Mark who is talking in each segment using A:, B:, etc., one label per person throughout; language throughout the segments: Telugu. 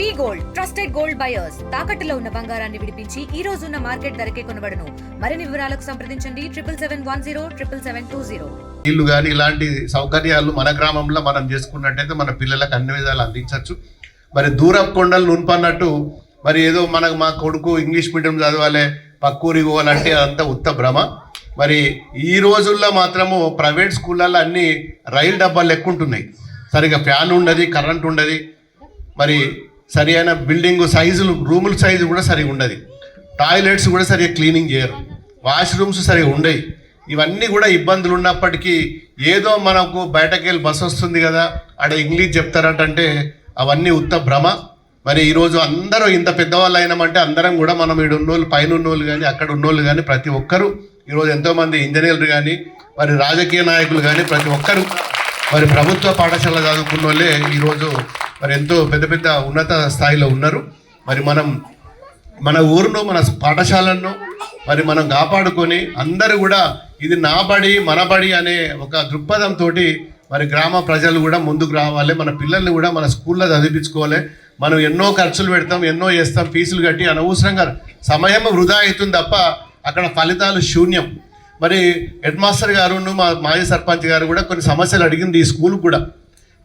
A: V gold trusted gold buyers. తాకట్టులో ఉన్న బంగారాన్ని విడిపించి ఈ రోజు ఉన్న మార్కెట్ ధరకే కొనబడను. మరిన్ని వివరాలకు సంప్రదించండి. Triple seven one zero triple seven two zero.
B: ఇల్లు కానీ ఇలాంటి సౌకర్యాలు మన గ్రామంలో మనం చేసుకున్నట్టయితే మన పిల్లలకు అన్ని విధాలు అందించవచ్చు. మరి దూరం కొండలు నున్పన్నట్టు మరి ఏదో మనకు మా కొడుకు ఇంగ్లీష్ మీడియం చదవాలి పక్కూరికి పోవాలంటే అదంతా ఉత్త భ్రమ. మరి ఈ రోజుల్లో మాత్రము ప్రైవేట్ స్కూళ్ళల్లో అన్ని రైలు డబ్బాలు ఎక్కువ ఉంటున్నాయి సరిగా ఫ్యాన్ ఉండదు కరెంట్ ఉండదు. మరి సరి అయిన బిల్డింగ్ సైజులు రూముల సైజు కూడా సరిగా ఉండదు. టాయిలెట్స్ కూడా సరిగా క్లీనింగ్ చేయరు. వాష్రూమ్స్ సరిగా ఉండవు ఇవన్నీ కూడా ఇబ్బందులు ఉన్నప్పటికీ ఏదో మనకు బయటకు వెళ్ళి బస్సు వస్తుంది కదా ఆడ ఇంగ్లీష్ చెప్తారటంటే అవన్నీ ఉత్త భ్రమ. మరి ఈరోజు అందరూ ఇంత పెద్దవాళ్ళు అయినామంటే అందరం కూడా మనం ఈడు ఉన్నోళ్ళు పైన ఉన్నోళ్ళు కానీ అక్కడ ఉన్నోళ్ళు కానీ ప్రతి ఒక్కరూ ఈరోజు ఎంతోమంది ఇంజనీర్లు కానీ మరి రాజకీయ నాయకులు కానీ ప్రతి ఒక్కరు మరి ప్రభుత్వ పాఠశాల చదువుకున్న వాళ్ళే ఈరోజు మరి ఎంతో పెద్ద పెద్ద ఉన్నత స్థాయిలో ఉన్నారు. మరి మనం మన ఊరును మన పాఠశాలను మరి మనం కాపాడుకొని అందరూ కూడా ఇది నా బడి మన బడి అనే ఒక దృక్పథంతో మరి గ్రామ ప్రజలు కూడా ముందుకు రావాలి. మన పిల్లల్ని కూడా మన స్కూల్లో చదివించుకోవాలి. మనం ఎన్నో ఖర్చులు పెడతాం ఎన్నో చేస్తాం ఫీజులు కట్టి అనవసరంగా సమయం వృధా అవుతుంది తప్ప అక్కడ ఫలితాలు శూన్యం. మరి హెడ్ మాస్టర్ గారు మా మాజీ సర్పంచ్ గారు కూడా కొన్ని సమస్యలు అడిగింది ఈ స్కూల్ కూడా.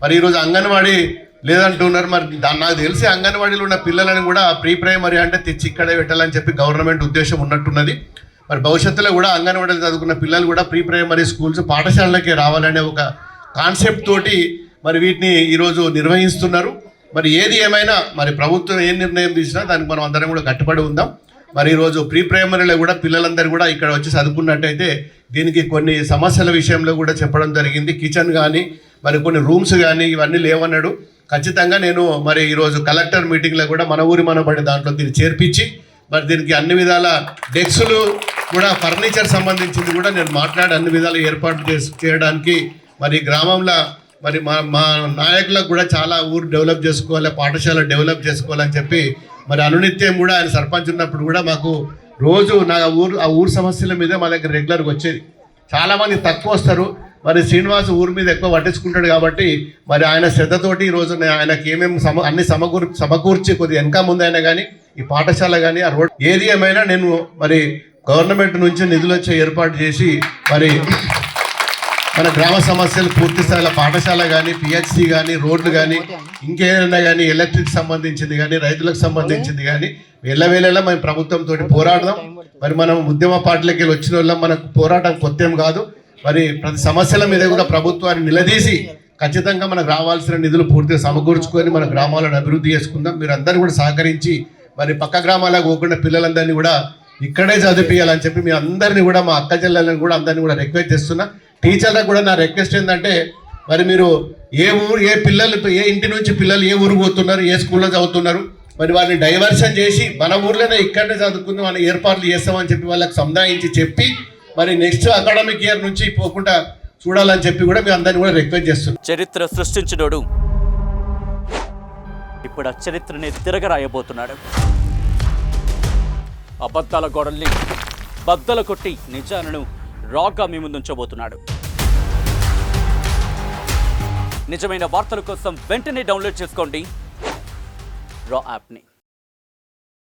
B: మరి ఈరోజు అంగన్వాడీ లేదంటున్నారు. మరి నాకు తెలిసి అంగన్వాడీలో ఉన్న పిల్లలను కూడా ప్రీ ప్రైమరీ అంటే తెచ్చి ఇక్కడే పెట్టాలని చెప్పి గవర్నమెంట్ ఉద్దేశం ఉన్నట్టున్నది. మరి భవిష్యత్తులో కూడా అంగన్వాడీలు చదువుకున్న పిల్లలు కూడా ప్రీ ప్రైమరీ స్కూల్స్ పాఠశాలలకి రావాలనే ఒక కాన్సెప్ట్ తోటి మరి వీటిని ఈరోజు నిర్వహిస్తున్నారు. మరి ఏది ఏమైనా మరి ప్రభుత్వం ఏ నిర్ణయం తీసినా దానికి మనం అందరం కూడా కట్టుబడి ఉందాం. మరి ఈరోజు ప్రీ ప్రైమరీలో కూడా పిల్లలందరూ కూడా ఇక్కడ వచ్చి చదువుకున్నట్టయితే దీనికి కొన్ని సమస్యల విషయంలో కూడా చెప్పడం జరిగింది. కిచెన్ కానీ మరి కొన్ని రూమ్స్ కానీ ఇవన్నీ లేవన్నాడు ఖచ్చితంగా నేను మరి ఈరోజు కలెక్టర్ మీటింగ్లో కూడా మన ఊరి మనబడి దాంట్లో దీన్ని చేర్పించి మరి దీనికి అన్ని విధాల డెస్క్లు కూడా ఫర్నిచర్ సంబంధించింది కూడా నేను మాట్లాడి అన్ని విధాలు ఏర్పాటు చేసి చేయడానికి మరి గ్రామంలో మరి మా మా నాయకులకు కూడా చాలా ఊరు డెవలప్ చేసుకోవాలి పాఠశాల డెవలప్ చేసుకోవాలని చెప్పి మరి అనునిత్యం కూడా ఆయన సర్పంచ్ ఉన్నప్పుడు కూడా మాకు రోజు నా ఊరు ఆ ఊరు సమస్యల మీద మా దగ్గర రెగ్యులర్గా వచ్చేది. చాలామంది తక్కువ వస్తారు. మరి శ్రీనివాస్ ఊరి మీద ఎక్కువ పట్టించుకుంటాడు కాబట్టి మరి ఆయన శ్రద్ధతోటి ఈరోజు ఆయనకి ఏమేమి సమ అన్ని సమకూర్ సమకూర్చి కొద్దిగా వెనక ముందు అయినా కానీ ఈ పాఠశాల కానీ ఆ రోడ్ ఏది ఏమైనా నేను మరి గవర్నమెంట్ నుంచి నిధులు వచ్చే ఏర్పాటు చేసి మరి మన గ్రామ సమస్యలు పూర్తి స్థాయిలో పాఠశాల కానీ పిహెచ్సి కానీ రోడ్లు కానీ ఇంకేదైనా కానీ ఎలక్ట్రిక్ సంబంధించింది కానీ రైతులకు సంబంధించింది కానీ వెళ్ళవేళలా మేము ప్రభుత్వంతో పోరాడదాం. మరి మనం ఉద్యమ పార్టీలకి వచ్చిన వాళ్ళం మనకు పోరాటం కొత్త కాదు. మరి ప్రతి సమస్యల మీద కూడా ప్రభుత్వాన్ని నిలదీసి ఖచ్చితంగా మనకు రావాల్సిన నిధులు పూర్తిగా సమకూర్చుకొని మన గ్రామాలను అభివృద్ధి చేసుకుందాం. మీరు అందరూ కూడా సహకరించి మరి పక్క గ్రామాలకు పోకుండా పిల్లలందరినీ కూడా ఇక్కడే చదివించాలని చెప్పి మీ అందరినీ కూడా మా అక్క చెల్లెలను కూడా అందరినీ కూడా రిక్వెస్ట్ చేస్తున్నా. టీచర్లకు కూడా నా రిక్వెస్ట్ ఏంటంటే మరి మీరు ఏ ఊరు ఏ పిల్లలు ఏ ఇంటి నుంచి పిల్లలు ఏ ఊరు పోతున్నారు ఏ స్కూల్లో చదువుతున్నారు మరి వారిని డైవర్షన్ చేసి మన ఊర్లోనే ఇక్కడనే చదువుకుని మన ఏర్పాట్లు చేస్తామని చెప్పి వాళ్ళకి సంధాయించి చెప్పి మరి నెక్స్ట్ అకాడమిక్ ఇయర్ నుంచి పోకుండా చూడాలని చెప్పి కూడా మీ అందరిని కూడా రిక్వెస్ట్ చేస్తున్నాం.
C: చరిత్ర సృష్టించినోడు. ఇప్పుడు ఆ చరిత్రని తిరగరాయబోతున్నాడు. అబద్ధాల గోడల్ని బద్దలు కొట్టి నిజాలను రాగా మీ ముందుంచబోతున్నాడు. నిజమైన వార్తల కోసం వెంటనే డౌన్లోడ్ చేసుకోండి. రా యాప్ని.